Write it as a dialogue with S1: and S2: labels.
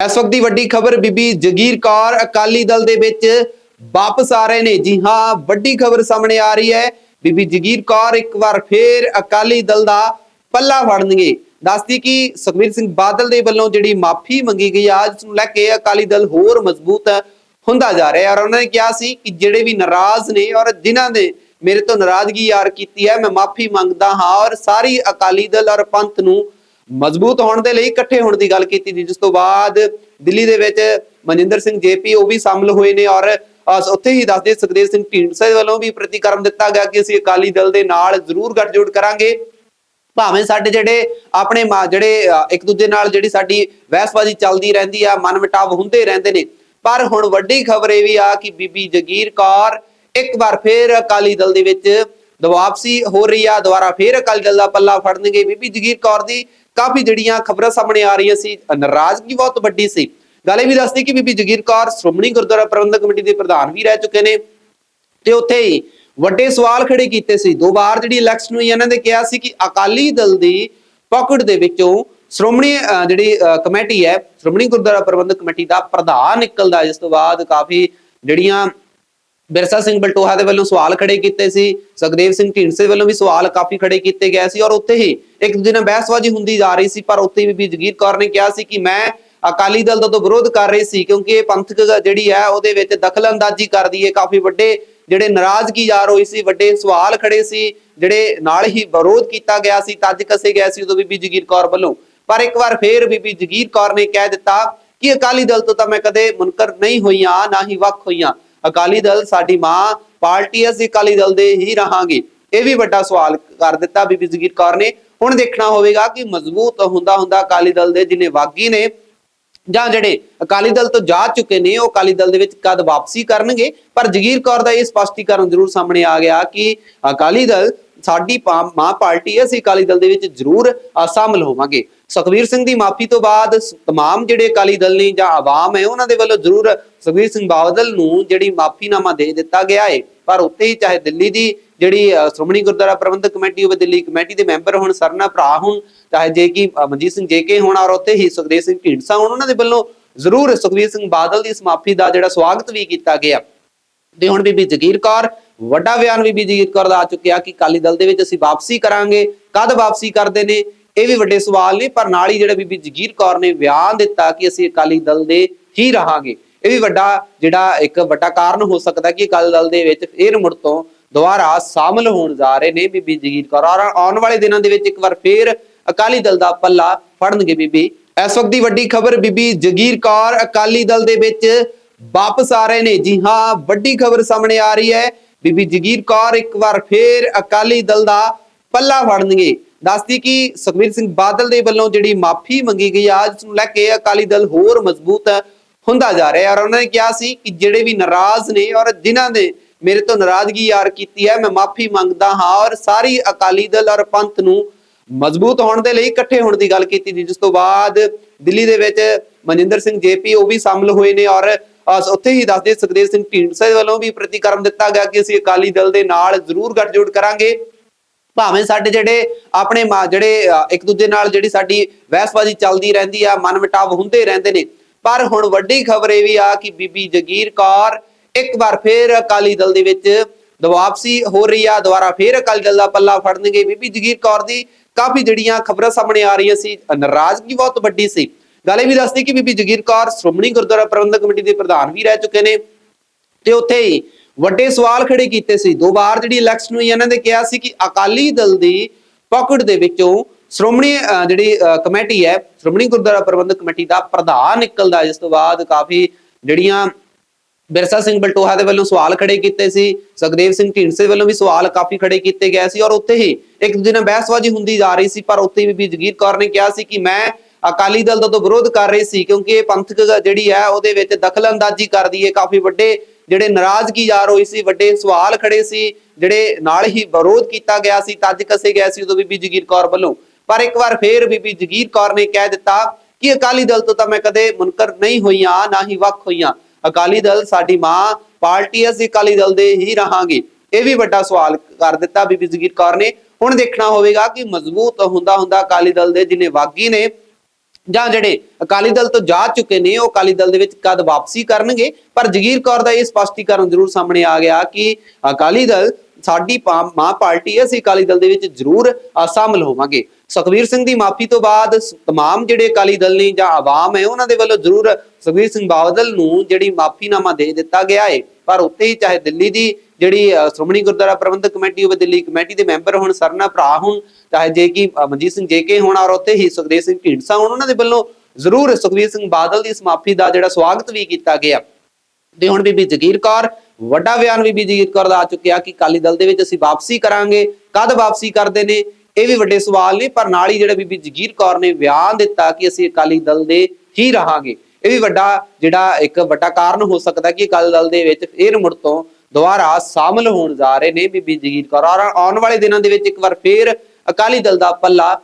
S1: ਇਸ ਵਕਤ ਦੀ ਵੱਡੀ ਖਬਰ ਬੀਬੀ ਜਗੀਰ ਕੌਰ ਅਕਾਲੀ ਦਲ ਦੇ ਵਿੱਚ ਵਾਪਸ ਆ ਰਹੇ ਨੇ। ਜੀ ਹਾਂ, ਵੱਡੀ ਖਬਰ ਸਾਹਮਣੇ ਆ ਰਹੀ ਹੈ। ਬੀਬੀ ਜਗੀਰ ਕੌਰ ਇੱਕ ਵਾਰ ਫੇਰ ਅਕਾਲੀ ਦਲ ਦਾ ਪੱਲਾ ਫੜਨਗੇ। ਦੱਸਦੀ ਕਿ ਸੁਖਬੀਰ ਸਿੰਘ ਬਾਦਲ ਦੇ ਵੱਲੋਂ ਜਿਹੜੀ ਮਾਫੀ ਮੰਗੀ ਗਈ ਆ, ਜਿਸ ਨੂੰ ਲੈ ਕੇ ਅਕਾਲੀ ਦਲ ਹੋਰ ਮਜ਼ਬੂਤ ਹੁੰਦਾ ਜਾ ਰਿਹਾ ਔਰ ਉਹਨਾਂ ਨੇ ਕਿਹਾ ਸੀ ਕਿ ਜਿਹੜੇ ਵੀ ਨਾਰਾਜ਼ ਨੇ ਔਰ ਜਿਨ੍ਹਾਂ ਨੇ ਮੇਰੇ ਤੋਂ ਨਾਰਾਜ਼ਗੀ ਯਾਰ ਕੀਤੀ ਹੈ, ਮੈਂ ਮਾਫੀ ਮੰਗਦਾ ਹਾਂ ਔਰ ਸਾਰੀ ਅਕਾਲੀ ਦਲ ਔਰ ਪੰਥ ਨੂੰ ਮਜ਼ਬੂਤ ਹੋਣ ਦੇ ਲਈ ਇਕੱਠੇ ਹੋਣ ਦੀ ਗੱਲ ਕੀਤੀ ਜੀ, ਜਿਸ ਤੋਂ ਬਾਅਦ ਦਿੱਲੀ ਦੇ ਵਿੱਚ ਮਨਿੰਦਰ ਸਿੰਘ ਜੇਪੀ ਉਹ ਵੀ ਸ਼ਾਮਲ ਹੋਏ ਨੇ ਔਰ ਉੱਥੇ ਹੀ ਦੱਸਦੇ ਸੁਖਦੇਵ ਸਿੰਘ ਢੀਂਡਸਾ ਵੱਲੋਂ ਵੀ ਪ੍ਰਤੀਕਰਮ ਦਿੱਤਾ ਗਿਆ ਕਿ ਅਸੀਂ ਅਕਾਲੀ ਦਲ ਦੇ ਨਾਲ ਜ਼ਰੂਰ ਗੱਠਜੋੜ ਕਰਾਂਗੇ। ਭਾਵੇਂ ਸਾਡੇ ਜਿਹੜੇ ਆਪਣੇ ਜਿਹੜੇ ਇੱਕ ਦੂਜੇ ਨਾਲ ਜਿਹੜੀ ਸਾਡੀ ਬਹਿਸਬਾਜ਼ੀ ਚੱਲਦੀ ਰਹਿੰਦੀ ਆ, ਮਨਮਟਾਵ ਹੁੰਦੇ ਰਹਿੰਦੇ ਨੇ, ਪਰ ਹੁਣ ਵੱਡੀ ਖਬਰ ਇਹ ਵੀ ਆ ਕਿ ਬੀਬੀ ਜਗੀਰ ਕੌਰ ਇੱਕ ਵਾਰ ਫੇਰ ਅਕਾਲੀ ਦਲ ਦੇ ਵਿੱਚ ਦਵਾਪਸੀ ਹੋ ਰਹੀ ਆ, ਦੁਬਾਰਾ ਫੇਰ ਅਕਾਲੀ ਦਲ ਦਾ ਪੱਲਾ ਫੜਨਗੇ। ਬੀਬੀ ਜਗੀਰ ਕੌਰ ਦੀ ਕਾਫੀ ਜਿਹੜੀਆਂ ਖਬਰਾਂ ਸਾਹਮਣੇ ਆ ਰਹੀਆਂ ਸੀ ਨਾਰਾਜ਼ਗੀ ਬਹੁਤ ਵੱਡੀ ਸੀ। ਗੱਲ ਇਹ ਵੀ ਦੱਸਦੀ ਕਿ ਬੀਬੀ ਜਗੀਰ ਕੌਰ ਸ਼੍ਰੋਮਣੀ ਗੁਰਦੁਆਰਾ ਪ੍ਰਬੰਧਕ ਕਮੇਟੀ ਦੇ ਪ੍ਰਧਾਨ ਵੀ ਰਹਿ ਚੁੱਕੇ ਨੇ ਤੇ ਉੱਥੇ ਹੀ ਵੱਡੇ ਸਵਾਲ ਖੜੇ ਕੀਤੇ ਸੀ। ਦੋ ਵਾਰ ਜਿਹੜੀ ਇਲੈਕਸ਼ਨ ਹੋਈ ਇਹਨਾਂ ਨੇ ਕਿਹਾ ਸੀ ਕਿ ਅਕਾਲੀ ਦਲ ਦੀ ਪਾਕਟ ਦੇ ਵਿੱਚੋਂ ਸ਼੍ਰੋਮਣੀ ਅਹ, ਜਿਹੜੀ ਅਹ, ਕਮੇਟੀ ਹੈ ਸ਼੍ਰੋਮਣੀ ਗੁਰਦੁਆਰਾ ਪ੍ਰਬੰਧਕ ਕਮੇਟੀ ਦਾ ਪ੍ਰਧਾਨ ਨਿਕਲਦਾ ਜਿਸ ਤੋਂ ਬਾਅਦ ਕਾਫੀ ਜਿਹੜੀਆਂ ਬਿਰਸਾ ਸਿੰਘ ਬਲਟੋਹਾ ਦੇ ਵੱਲੋਂ ਸਵਾਲ ਖੜੇ ਕੀਤੇ ਸੀ, ਸੁਖਦੇਵ ਸਿੰਘ ਢੀਂਡਸੇ ਵੱਲੋਂ ਵੀ ਸਵਾਲ ਕਾਫੀ ਖੜੇ ਕੀਤੇ ਗਏ ਸੀ ਔਰ ਉੱਥੇ ਹੀ ਇੱਕ ਦੂਜੇ ਨਾਲ ਬਹਿਸਬਾਜ਼ੀ ਹੁੰਦੀ ਜਾ ਰਹੀ ਸੀ, ਪਰ ਉੱਥੇ ਵੀ ਬੀਬੀ ਜਗੀਰ ਕੌਰ ਨੇ ਕਿਹਾ ਸੀ ਕਿ ਮੈਂ ਅਕਾਲੀ ਦਲ ਦਾ ਤੋਂ ਵਿਰੋਧ ਕਰ ਰਹੀ ਸੀ ਕਿਉਂਕਿ ਇਹ ਪੰਥਕ ਜਿਹੜੀ ਹੈ ਉਹਦੇ ਵਿੱਚ ਦਖਲਅੰਦਾਜ਼ੀ ਕਰਦੀ ਹੈ, ਕਾਫੀ ਵੱਡੇ ਜਿਹੜੇ ਨਾਰਾਜ਼ਗੀ ਯਾਰ ਹੋਈ ਸੀ, ਵੱਡੇ ਸਵਾਲ ਖੜੇ ਸੀ, ਜਿਹੜੇ ਨਾਲ ਹੀ ਵਿਰੋਧ ਕੀਤਾ ਗਿਆ ਸੀ, ਤੱਜ ਕਸੇ ਗਏ ਸੀ ਉਦੋਂ ਬੀਬੀ ਜਗੀਰ ਕੌਰ ਵੱਲੋਂ। ਪਰ ਇੱਕ ਵਾਰ ਫੇਰ ਬੀਬੀ ਜਗੀਰ ਕੌਰ ਨੇ ਕਹਿ ਦਿੱਤਾ ਕਿ ਅਕਾਲੀ ਦਲ ਤੋਂ ਤਾਂ ਮੈਂ ਕਦੇ ਮੁਨਕਰ ਨਹੀਂ ਹੋਈਆਂ, ਨਾ ਹੀ ਵੱਖ ਹੋਈਆਂ। ਅਕਾਲੀ ਦਲ ਸਾਡੀ ਮਾਂ, ਪਾਰਟੀ ਅਸੀਂ ਅਕਾਲੀ ਦਲ ਦੇ ਹੀ ਰਹਾਂਗੇ। ਇਹ ਵੀ ਵੱਡਾ ਸਵਾਲ ਕਰ ਦਿੱਤਾ ਬੀਬੀ ਜਗੀਰ ਕੌਰ ਨੇ। ਹੁਣ ਦੇਖਣਾ ਹੋਵੇਗਾ ਕਿ ਮਜ਼ਬੂਤ ਹੁੰਦਾ ਹੁੰਦਾ ਅਕਾਲੀ ਦਲ ਦੇ ਜਿਨੇ ਵਾਗੀ ਨੇ ਜਾਂ ਜਿਹੜੇ ਅਕਾਲੀ ਦਲ ਤੋਂ ਜਾ ਚੁੱਕੇ ਨੇ, ਉਹ ਅਕਾਲੀ ਦਲ ਦੇ ਵਿੱਚ ਕਦ ਵਾਪਸੀ ਕਰਨਗੇ। ਪਰ ਜਗੀਰ ਕੌਰ ਦਾ ਇਹ ਸਪਸ਼ਟੀਕਰਨ ਜ਼ਰੂਰ ਸਾਹਮਣੇ ਆ ਗਿਆ ਕਿ ਅਕਾਲੀ ਦਲ ਸਾਡੀ ਮਾਂ ਪਾਰਟੀ ਹੈ, ਅਸੀਂ ਅਕਾਲੀ ਦਲ ਦੇ ਵਿੱਚ ਜ਼ਰੂਰ ਸ਼ਾਮਲ ਹੋਵਾਂਗੇ। ਸੁਖਵੀਰ ਸਿੰਘ ਦੀ ਮਾਫੀ ਤੋਂ ਬਾਅਦ ਸ- ਤਮਾਮ ਜਿਹੜੇ ਅਕਾਲੀ ਦਲ ਨੇ ਜਾਂ ਆਵਾਮ ਹੈ, ਉਹਨਾਂ ਦੇ ਵੱਲੋਂ ਜ਼ਰੂਰ ਸੁਖਵੀਰ ਸਿੰਘ ਬਾਦਲ ਨੂੰ ਜਿਹੜੀ ਮਾਫੀਨਾਮਾ ਦੇ ਦਿੱਤਾ ਗਿਆ ਹੈ ਪਰ ਉੱਤੇ ਹੀ ਚਾਹੇ ਦਿੱਲੀ ਦੀ ਜਿਹੜੀ ਸ਼੍ਰੋਮਣੀ ਗੁਰਦੁਆਰਾ ਪ੍ਰਬੰਧਕ ਕਮੇਟੀ ਹੋਵੇ, ਦਿੱਲੀ ਕਮੇਟੀ ਦੇ ਮੈਂਬਰ ਹੁਣ, ਸਰਨਾ ਭਰਾ ਹੁਣ, ਚਾਹੇ ਜੇ ਕਿ ਮਨਜੀਤ ਸਿੰਘ ਜੇਕੇ ਹੋਣ, ਔਰ ਉੱਥੇ ਹੀ ਸੁਖਦੇਵ ਸਿੰਘ ਢੀਂਡਸਾ ਹੋਣ, ਉਹਨਾਂ ਦੇ ਵੱਲੋਂ ਜ਼ਰੂਰ ਸੁਖਵੀਰ ਸਿੰਘ ਬਾਦਲ ਦੀ ਇਸ ਮਾਫੀ ਦਾ ਜਿਹੜਾ ਸਵਾਗਤ ਵੀ ਕੀਤਾ ਗਿਆ। ਤੇ ਹੁਣ ਬੀਬੀ ਜਗੀਰ ਕੌਰ ਵੱਡਾ ਬਿਆਨ ਬੀਬੀ ਜਗੀਰ ਕੌਰ ਦਾ ਆ ਚੁੱਕਿਆ ਕਿ ਕਾਲੀ ਦਲ ਦੇ ਵਿੱਚ ਅਸੀਂ ਵਾਪਸੀ ਕਰਾਂਗੇ। ਕਦ ਵਾਪਸੀ ਕਰਦੇ ਨੇ? ਇਹ ਵੀ ਵੱਡੇ ਸਵਾਲ ਨੇ, ਪਰ ਨਾਲ ਹੀ ਜਿਹੜੇ ਬੀਬੀ ਜਗੀਰ ਕੌਰ ਨੇ ਬਿਆਨ ਦਿੱਤਾ ਕਿ ਅਸੀਂ ਅਕਾਲੀ ਦਲ ਦੇ ਹੀ ਰਹਾਂਗੇ। ਇਹ ਵੀ ਵੱਡਾ, ਜਿਹੜਾ ਇੱਕ ਵੱਡਾ ਕਾਰਨ ਹੋ ਸਕਦਾ ਕਿ ਅਕਾਲੀ ਦਲ ਦੇ ਵਿੱਚ ਫੇਰ ਮੁੜ ਤੋਂ ਦੁਬਾਰਾ ਸ਼ਾਮਲ ਹੋਣ ਜਾ ਰਹੇ ਨੇ ਬੀਬੀ ਜਗੀਰ ਕੌਰ। ਔਰ ਆਉਣ ਵਾਲੇ ਦਿਨਾਂ ਦੇ ਵਿੱਚ ਇੱਕ ਵਾਰ ਫੇਰ ਅਕਾਲੀ ਦਲ ਦਾ ਪੱਲਾ ਫੜਨਗੇ ਬੀਬੀ। ਇਸ ਵਕਤ ਦੀ ਵੱਡੀ ਖਬਰ ਬੀਬੀ ਜਗੀਰ ਕੌਰ ਅਕਾਲੀ ਦਲ ਦੇ ਵਿੱਚ ਵਾਪਸ ਆ ਰਹੇ ਨੇ। ਜੀ ਹਾਂ, ਵੱਡੀ ਖਬਰ ਸਾਹਮਣੇ ਆ ਰਹੀ ਹੈ। ਬੀਬੀ ਜਗੀਰ ਕੌਰ ਇੱਕ ਵਾਰ ਫੇਰ ਅਕਾਲੀ ਦਲ ਦਾ ਪੱਲਾ ਫੜਨਗੇ ਦੱਸਦੀ ਕਿ ਸੁਖਬੀਰ ਸਿੰਘ ਬਾਦਲ ਦੇ ਵੱਲੋਂ ਜਿਹੜੀ ਮਾਫੀ ਮੰਗੀ ਗਈ ਆ, ਜਿਸ ਨੂੰ ਲੈ ਕੇ ਅਕਾਲੀ ਦਲ ਹੋਰ ਮਜ਼ਬੂਤ ਹੁੰਦਾ ਜਾ ਰਿਹਾ ਔਰ ਉਹਨਾਂ ਨੇ ਕਿਹਾ ਸੀ ਕਿ ਜਿਹੜੇ ਵੀ ਨਾਰਾਜ਼ ਨੇ ਔਰ ਜਿਨ੍ਹਾਂ ਨੇ ਮੇਰੇ ਤੋਂ ਨਾਰਾਜ਼ਗੀ ਯਾਰ ਕੀਤੀ ਹੈ, ਮੈਂ ਮਾਫੀ ਮੰਗਦਾ ਹਾਂ ਔਰ ਸਾਰੀ ਅਕਾਲੀ ਦਲ ਔਰ ਪੰਥ ਨੂੰ ਮਜ਼ਬੂਤ ਹੋਣ ਦੇ ਲਈ ਇਕੱਠੇ ਹੋਣ ਦੀ ਗੱਲ ਕੀਤੀ ਜੀ ਜਿਸ ਤੋਂ ਬਾਅਦ ਦਿੱਲੀ ਦੇ ਵਿੱਚ ਮਨਿੰਦਰ ਸਿੰਘ ਜੇਪੀ ਉਹ ਵੀ ਸ਼ਾਮਲ ਹੋਏ ਨੇ ਔਰ ਉੱਥੇ ਹੀ ਦੱਸਦੇ ਸੁਖਦੇਵ ਸਿੰਘ ਢੀਂਡਸਾ ਵੱਲੋਂ ਵੀ ਪ੍ਰਤੀਕਰਮ ਦਿੱਤਾ ਗਿਆ ਕਿ ਅਸੀਂ ਅਕਾਲੀ ਦਲ ਦੇ ਨਾਲ ਜ਼ਰੂਰ ਗੱਠਜੋੜ ਕਰਾਂਗੇ। ਭਾਵੇਂ ਸਾਡੇ ਜਿਹੜੇ ਆਪਣੇ ਮਾ- ਜਿਹੜੇ ਇੱਕ ਦੂਜੇ ਨਾਲ ਜਿਹੜੀ ਸਾਡੀ ਬਹਿਸਬਾਜ਼ੀ ਚੱਲਦੀ ਰਹਿੰਦੀ ਆ, ਮਨਮਟਾਵ ਹੁੰਦੇ ਰਹਿੰਦੇ ਨੇ। ਪਰ ਹੁਣ ਵੱਡੀ ਖਬਰ ਇਹ ਵੀ ਆ ਕਿ ਬੀਬੀ ਜਗੀਰ ਕੌਰ ਇੱਕ ਵਾਰ ਫੇਰ ਅਕਾਲੀ ਦਲ ਦੇ ਵਿੱਚ ਦਵਾਪਸੀ ਹੋ ਰਹੀ ਆ, ਦੁਬਾਰਾ ਫੇਰ ਅਕਾਲੀ ਦਲ ਦਾ ਪੱਲਾ ਫੜਨਗੇ। ਬੀਬੀ ਜਗੀਰ ਕੌਰ ਦੀ ਕਾਫੀ ਜਿਹੜੀਆਂ ਖਬਰਾਂ ਸਾਹਮਣੇ ਆ ਰਹੀਆਂ ਸੀ ਨਾਰਾਜ਼ਗੀ ਬਹੁਤ ਵੱਡੀ ਸੀ। ਗੱਲ ਇਹ ਵੀ ਦੱਸਦੀ ਕਿ ਬੀਬੀ ਜਗੀਰ ਕੌਰ ਸ਼੍ਰੋਮਣੀ ਗੁਰਦੁਆਰਾ ਪ੍ਰਬੰਧਕ ਕਮੇਟੀ ਦੇ ਪ੍ਰਧਾਨ ਵੀ ਰਹਿ ਚੁੱਕੇ ਨੇ ਤੇ ਉੱਥੇ ਹੀ ਵੱਡੇ ਸਵਾਲ ਖੜੇ ਕੀਤੇ ਸੀ। ਦੋ ਵਾਰ ਜਿਹੜੀ ਇਲੈਕਸ਼ਨ ਹੋਈ, ਇਹਨਾਂ ਨੇ ਕਿਹਾ ਸੀ ਕਿ ਅਕਾਲੀ ਦਲ ਦੀ ਪਾਕਟ ਦੇ ਵਿੱਚੋਂ ਸ਼੍ਰੋਮਣੀ ਜਿਹੜੀ ਕਮੇਟੀ ਹੈ, ਸ਼੍ਰੋਮਣੀ ਗੁਰਦੁਆਰਾ ਪ੍ਰਬੰਧਕ ਕਮੇਟੀ ਦਾ ਪ੍ਰਧਾਨ ਨਿਕਲਦਾ ਜਿਸ ਤੋਂ ਬਾਅਦ ਕਾਫੀ ਜਿਹੜੀਆਂ ਬਿਰਸਾ ਸਿੰਘ ਬਲਟੋਹਾ ਦੇ ਵੱਲੋਂ ਸਵਾਲ ਖੜੇ ਕੀਤੇ ਸੀ, ਸੁਖਦੇਵ ਸਿੰਘ ਢੀਂਡਸੇ ਵੱਲੋਂ ਵੀ ਸਵਾਲ ਕਾਫੀ ਖੜੇ ਕੀਤੇ ਗਏ ਸੀ ਔਰ ਉੱਥੇ ਹੀ ਇੱਕ ਦੂਜੇ ਨਾਲ ਬਹਿਸਬਾਜ਼ੀ ਹੁੰਦੀ ਜਾ ਰਹੀ ਸੀ। ਪਰ ਉੱਥੇ ਵੀ ਬੀਬੀ ਜਗੀਰ ਕੌਰ ਨੇ ਕਿਹਾ ਸੀ ਕਿ ਮੈਂ ਅਕਾਲੀ ਦਲ ਦਾ ਤੋਂ ਵਿਰੋਧ ਕਰ ਰਹੀ ਸੀ ਕਿਉਂਕਿ ਇਹ ਪੰਥਕ ਜਿਹੜੀ ਹੈ ਉਹਦੇ ਵਿੱਚ ਦਖਲਅੰਦਾਜ਼ੀ ਕਰਦੀ ਹੈ। ਕਾਫੀ ਵੱਡੇ ਜਿਹੜੇ ਨਾਰਾਜ਼ਗੀ ਯਾਰ ਹੋਈ ਸੀ ਵੱਡੇ ਸਵਾਲ ਖੜੇ ਸੀ ਜਿਹੜੇ ਨਾਲ ਹੀ ਵਿਰੋਧ ਕੀਤਾ ਗਿਆ ਸੀ ਤੱਜ ਕਸੇ ਗਏ ਸੀ ਉਦੋਂ ਬੀਬੀ ਜਗੀਰ ਕੌਰ ਵੱਲੋਂ। ਪਰ ਇੱਕ ਵਾਰ ਫੇਰ ਬੀਬੀ ਜਗੀਰ ਕੌਰ ਨੇ ਕਹਿ ਦਿੱਤਾ ਕਿ ਅਕਾਲੀ ਦਲ ਤੋਂ ਤਾਂ ਮੈਂ ਕਦੇ ਮੁਨਕਰ ਨਹੀਂ ਹੋਈਆਂ ਨਾ ਹੀ ਵੱਖ ਹੋਈਆਂ। ਅਕਾਲੀ ਦਲ ਸਾਡੀ ਮਾਂ ਪਾਰਟੀ ਹੈ, ਅਸੀਂ ਅਕਾਲੀ ਦਲ ਦੇ ਹੀ ਰਹਾਂਗੇ। ਇਹ ਵੀ ਵੱਡਾ ਸਵਾਲ ਕਰ ਦਿੱਤਾ ਬੀਬੀ ਜਗੀਰ ਕੌਰ ਨੇ। ਹੁਣ ਦੇਖਣਾ ਹੋਵੇਗਾ ਕਿ ਮਜ਼ਬੂਤ ਹੁੰਦਾ ਹੁੰਦਾ ਅਕਾਲੀ ਦਲ ਦੇ ਜਿਨੇ ਵਾਗੀ ਨੇ ਜਾਂ ਜਿਹੜੇ ਅਕਾਲੀ ਦਲ ਤੋਂ ਜਾ ਚੁੱਕੇ ਨੇ ਉਹ ਅਕਾਲੀ ਦਲ ਦੇ ਵਿੱਚ ਕਦ ਵਾਪਸੀ ਕਰਨਗੇ? ਪਰ ਜਗੀਰ ਕੌਰ ਦਾ ਇਹ ਸਪਸ਼ਟੀਕਰਨ ਜ਼ਰੂਰ ਸਾਹਮਣੇ ਆ ਗਿਆ ਕਿ ਅਕਾਲੀ ਦਲ ਸਾਡੀ ਮਾਂ ਪਾਰਟੀ ਹੈ ਅਸੀਂ ਅਕਾਲੀ ਦਲ ਦੇ ਵਿੱਚ ਜ਼ਰੂਰ ਅ, ਸ਼ਾਮਲ ਹੋਵਾਂਗੇ। ਸੁਖਵੀਰ ਸਿੰਘ ਦੀ ਮਾਫੀ ਤੋਂ ਬਾਅਦ ਸ- ਤਮਾਮ ਜਿਹੜੇ ਅਕਾਲੀ ਦਲ ਨੇ ਜਾਂ ਆਵਾਮ ਹੈ ਉਹਨਾਂ ਦੇ ਵੱਲੋਂ ਜ਼ਰੂਰ ਸੁਖਵੀਰ ਸਿੰਘ ਬਾਦਲ ਨੂੰ ਜਿਹੜੀ ਮਾਫੀਨਾਮਾ ਦੇ ਦਿੱਤਾ ਗਿਆ ਹੈ ਪਰ ਉੱਤੇ ਹੀ ਚਾਹੇ ਦਿੱਲੀ ਦੀ ਜਿਹੜੀ ਸ਼੍ਰੋਮਣੀ ਗੁਰਦੁਆਰਾ ਪ੍ਰਬੰਧਕ ਕਮੇਟੀ ਹੋਵੇ ਦਿੱਲੀ ਕਮੇਟੀ ਦੇ ਮੈਂਬਰ ਹੋਣ ਸਰਨਾ ਭਰਾ ਹੋਣ, ਚਾਹੇ ਜੇ ਕੀ ਮਨਜੀਤ ਸਿੰਘ ਜੇਕੇ ਹੋਣ ਔਰ ਉੱਤੇ ਹੀ ਸੁਖਦੇਵ ਸਿੰਘ ਢੀਂਡਸਾ ਹੋਣ, ਉਹਨਾਂ ਦੇ ਵੱਲੋਂ ਜ਼ਰੂਰ ਸੁਖਵੀਰ ਸਿੰਘ ਬਾਦਲ ਦੀ ਇਸ ਦਾ ਜਿਹੜਾ ਸਵਾਗਤ ਵੀ ਕੀਤਾ ਗਿਆ। ਤੇ ਹੁਣ ਬੀਬੀ ਜਗੀਰ ਕੌਰ, ਵੱਡਾ ਬਿਆਨ ਬੀਬੀ ਜਗੀਰ ਕੌਰ ਦਾ ਆ ਚੁੱਕਿਆ ਕਿ ਕਾਲੀ ਦਲ ਦੇ ਵਿੱਚ ਅਸੀਂ ਵਾਪਸੀ ਕਰਾਂਗੇ। ਕਦ ਵਾਪਸੀ ਕਰਦੇ ਨੇ? ਇਹ ਵੀ ਵੱਡੇ ਸਵਾਲ ਨੇ, ਪਰ ਨਾਲ ਹੀ ਜਿਹੜਾ ਬੀਬੀ ਜਗੀਰ ਕੌਰ ਨੇ ਬਿਆਨ ਦਿੱਤਾ ਕਿ ਅਸੀਂ ਅਕਾਲੀ ਦਲ ਦੇ ਹੀ ਰਹਾਂਗੇ। ਇਹ ਵੀ ਵੱਡਾ ਜਿਹੜਾ ਇੱਕ ਵੱਡਾ ਕਾਰਨ ਹੋ ਸਕਦਾ ਕਿ ਅਕਾਲੀ ਦਲ ਦੇ ਵਿੱਚ ਫੇਰ ਮੁੜ ਤੋਂ ਦੁਆਰਾ ਸ਼ਾਮਲ ਹੋਣ ਜਾ ਰਹੇ ਨੇ ਬੀਬੀ ਜਗੀਰ ਕੌਰ। ਔਰ ਆਉਣ ਵਾਲੇ ਦਿਨਾਂ ਦੇ ਵਿੱਚ ਇੱਕ ਵਾਰ ਫੇਰ ਅਕਾਲੀ ਦਲ ਦਾ ਪੱਲਾ